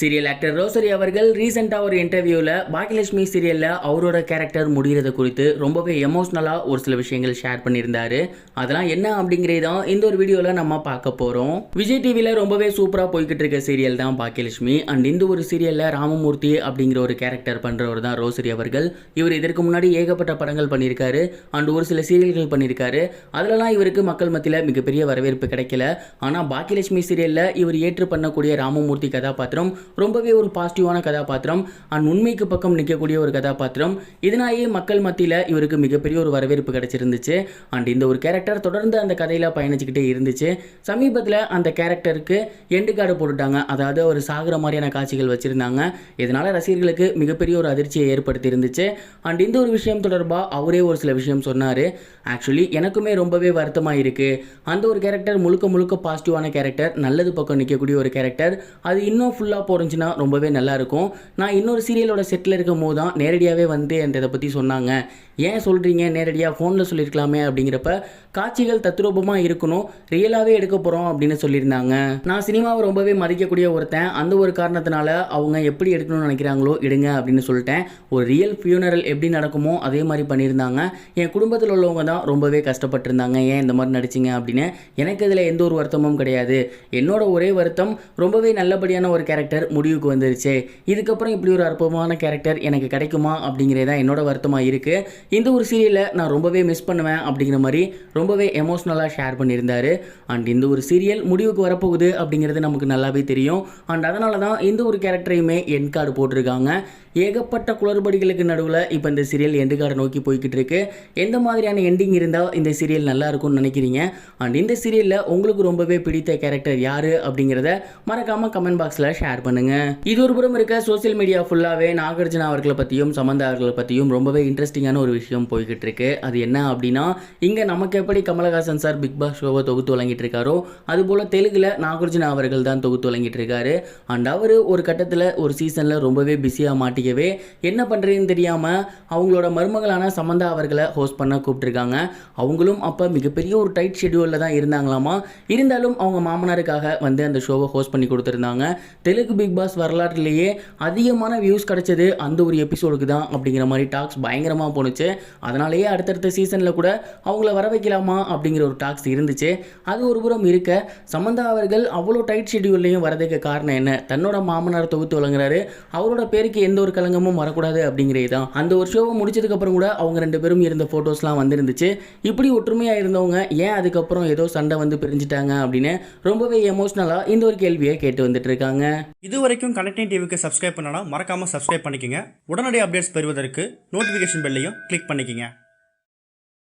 Serial actor rosary அவர்கள் ரீசெண்டாக ஒரு இன்டர்வியூவில் பாக்கியலட்சுமி சீரியலில் அவரோட கேரக்டர் முடிகிறத குறித்து ரொம்பவே எமோஷ்னலாக ஒரு சில விஷயங்கள் ஷேர் பண்ணியிருந்தார். அதெல்லாம் என்ன அப்படிங்கிறது தான் இந்த ஒரு வீடியோவில் நம்ம பார்க்க போகிறோம் விஜய் டிவியில் ரொம்பவே சூப்பராக போய்கிட்டு இருக்க சீரியல் தான் பாக்கியலட்சுமி. அண்ட் இந்த ஒரு சீரியலில் ராமமூர்த்தி அப்படிங்கிற ஒரு கேரக்டர் பண்ணுறவர் தான் ரோசரி அவர்கள். இவர் இதற்கு முன்னாடி ஏகப்பட்ட படங்கள் பண்ணியிருக்காரு. அண்ட் ஒரு சில சீரியல்கள் பண்ணியிருக்காரு. அதிலலாம் இவருக்கு மக்கள் மத்தியில் மிகப்பெரிய வரவேற்பு கிடைக்கல. ஆனால் பாக்கியலட்சுமி சீரியலில் இவர் ஏற்று பண்ணக்கூடிய ராமமூர்த்தி கதாபாத்திரம் ரொம்பவே ஒரு பாசிட்டிவான கதாபாத்திரம். அண்ட் உண்மைக்கு பக்கம் நிற்கக்கூடிய ஒரு கதாபாத்திரம். இதனாலேயே மக்கள் மத்தியில் இவருக்கு மிகப்பெரிய ஒரு வரவேற்பு கிடச்சிருந்துச்சு. அண்ட் இந்த ஒரு கேரக்டர் தொடர்ந்து அந்த கதையில் பயணிச்சுக்கிட்டே இருந்துச்சு. சமீபத்தில் அந்த கேரக்டருக்கு எண்டு கார்டு போட்டுட்டாங்க. அதாவது ஒரு சாகுற மாதிரியான காட்சிகள் வச்சுருந்தாங்க. இதனால் ரசிகர்களுக்கு மிகப்பெரிய ஒரு அதிர்ச்சியை ஏற்படுத்தி இருந்துச்சு அண்ட் இந்த ஒரு விஷயம் தொடர்பாக அவரே ஒரு சில விஷயம் சொன்னார். ஆக்சுவலி எனக்குமே ரொம்பவே வருத்தமாக இருக்குது அந்த ஒரு கேரக்டர் முழுக்க முழுக்க பாசிட்டிவான கேரக்டர் நல்லது பக்கம் நிற்கக்கூடிய ஒரு கேரக்டர் அது இன்னும் ஃபுல்லாக குறைஞ்சினா ரொம்பவே நல்லாயிருக்கும். நான் இன்னொரு சீரியலோட செட்டில் இருக்கும் போது தான் நேரடியாகவே வந்து என்கிட்ட இதை பற்றி சொன்னாங்க. ஏன் சொல்கிறீங்க நேரடியாக ஃபோனில் சொல்லியிருக்கலாமே அப்படிங்கிறப்ப காட்சிகள் தத்ரூபமாக இருக்கணும். ரியலாகவே எடுக்க போகிறோம் அப்படின்னு சொல்லியிருந்தாங்க. நான் சினிமாவை ரொம்பவே மதிக்கக்கூடிய ஒருத்தன். அந்த ஒரு காரணத்தினால அவங்க எப்படி எடுக்கணும்னு நினைக்கிறாங்களோ எடுங்க அப்படின்னு சொல்லிட்டேன். ஒரு ரியல் ஃபியூனரல் எப்படி நடக்குமோ அதே மாதிரி பண்ணியிருந்தாங்க. என் குடும்பத்தில் உள்ளவங்க தான் ரொம்பவே கஷ்டப்பட்டிருந்தாங்க. ஏன் இந்த மாதிரி நடிச்சிங்க? அப்படின்னு. எனக்கு இதில் எந்த ஒரு வருத்தமும் கிடையாது. என்னோட ஒரே வருத்தம் ரொம்பவே நல்லபடியான ஒரு கேரக்டர் முடிவுக்கு வந்துருச்சு. இதுக்கப்புறம் இப்படி ஒரு அற்புதமான கேரக்டர் எனக்கு கிடைக்குமா அப்படிங்கிறது தான் என்னோட வருத்தமாக இருக்குது இந்த ஒரு சீரியலை நான் ரொம்பவே மிஸ் பண்ணுவேன் அப்படிங்கிற மாதிரி ரொம்பவே எமோஷ்னலாக ஷேர் பண்ணியிருந்தாரு. அண்ட் இந்த ஒரு சீரியல் முடிவுக்கு வரப்போகுது அப்படிங்கிறது நமக்கு நல்லாவே தெரியும். அண்ட் அதனால தான் இந்த ஒரு கேரக்டரையுமே என் கார்டு போட்டிருக்காங்க. ஏகப்பட்ட குளறுபடிகளுக்கு நடுவில் இப்போ இந்த சீரியல் எண்டு கார்டை நோக்கி போய்கிட்டு இருக்கு. எந்த மாதிரியான எண்டிங் இருந்தால் இந்த சீரியல் நல்லா இருக்கும்னு நினைக்கிறீங்க? அண்ட் இந்த சீரியலில் உங்களுக்கு ரொம்பவே பிடித்த கேரக்டர் யார் அப்படிங்கிறத மறக்காமல் கமெண்ட் பாக்ஸில் ஷேர் பண்ணுங்கள் இது ஒரு புறம் இருக்க சோஷியல் மீடியா ஃபுல்லாகவே நாகார்ஜுனா அவர்களை பற்றியும் சமந்தா அவர்களை பற்றியும் ரொம்பவே இன்ட்ரெஸ்டிங்கான ஒரு விஷயம் போய்கிட்டு இருக்கு. அது என்ன அப்படின்னா இங்கே நமக்கு எப்படி கமலஹாசன் சார் பிக் பாஸ் ஷோவை தொகுத்து வழங்கிட்டு இருக்காரோ அதுபோல் தெலுங்கில் நாகார்ஜுனா அவர்கள் தான் தொகுத்து வழங்கிட்டு இருக்காரு. அண்ட் அவர் ஒரு கட்டத்தில் ஒரு சீசனில் ரொம்பவே பிஸியாக மாட்டி மாட்டிக்கவே என்ன பண்ணுறதுன்னு தெரியாமல் அவங்களோட மருமகளான சமந்தா அவர்களை ஹோஸ்ட் பண்ண கூப்பிட்டுருக்காங்க. அவங்களும் அப்போ மிகப்பெரிய ஒரு டைட் ஷெடியூலில் தான் இருந்தாங்களாமா? இருந்தாலும் அவங்க மாமனாருக்காக வந்து அந்த ஷோவை ஹோஸ்ட் பண்ணி கொடுத்துருந்தாங்க. தெலுங்கு பிக் பாஸ் வரலாற்றிலேயே அதிகமான வியூஸ் கிடைச்சது அந்த ஒரு எபிசோடுக்கு தான் அப்படிங்கிற மாதிரி டாக்ஸ் பயங்கரமாக போணுச்சு. அதனாலேயே அடுத்தடுத்த சீசனில் கூட அவங்கள வர வைக்கலாமா அப்படிங்கிற ஒரு டாக்ஸ் இருந்துச்சு. அது ஒரு புறம் இருக்க சமந்தா அவர்கள் அவ்வளோ டைட் ஷெடியூல்லையும் வரதுக்கு காரணம் என்ன? தன்னோட மாமனார் தொகுத்து வழங்குறாரு. அவரோட பேருக்கு எந்த ஒரு ஒரு கலங்கமும் வரக்கூடாது அப்படிங்கிறது தான். அந்த ஒரு ஷோவை முடிச்சதுக்கப்புறம் கூட அவங்க ரெண்டு பேரும் இருந்த ஃபோட்டோஸ்லாம் வந்துருந்துச்சு. இப்படி ஒற்றுமையாக இருந்தவங்க ஏன் அதுக்கப்புறம் ஏதோ சண்டை வந்து பிரிஞ்சுட்டாங்க அப்படின்னு ரொம்பவே எமோஷ்னலாக இந்த ஒரு கேள்வியை கேட்டு வந்துட்டு இருக்காங்க இது வரைக்கும் கனெக்டிங் டிவிக்கு சப்ஸ்கிரைப் பண்ணனா மறக்காமல் சப்ஸ்கிரைப் பண்ணிக்கங்க. உடனடி அப்டேட்ஸ் பெறுவதற்கு நோட்டிஃபிகேஷன் பெல்லையும் கிளிக் பண்ணிக்கங்க.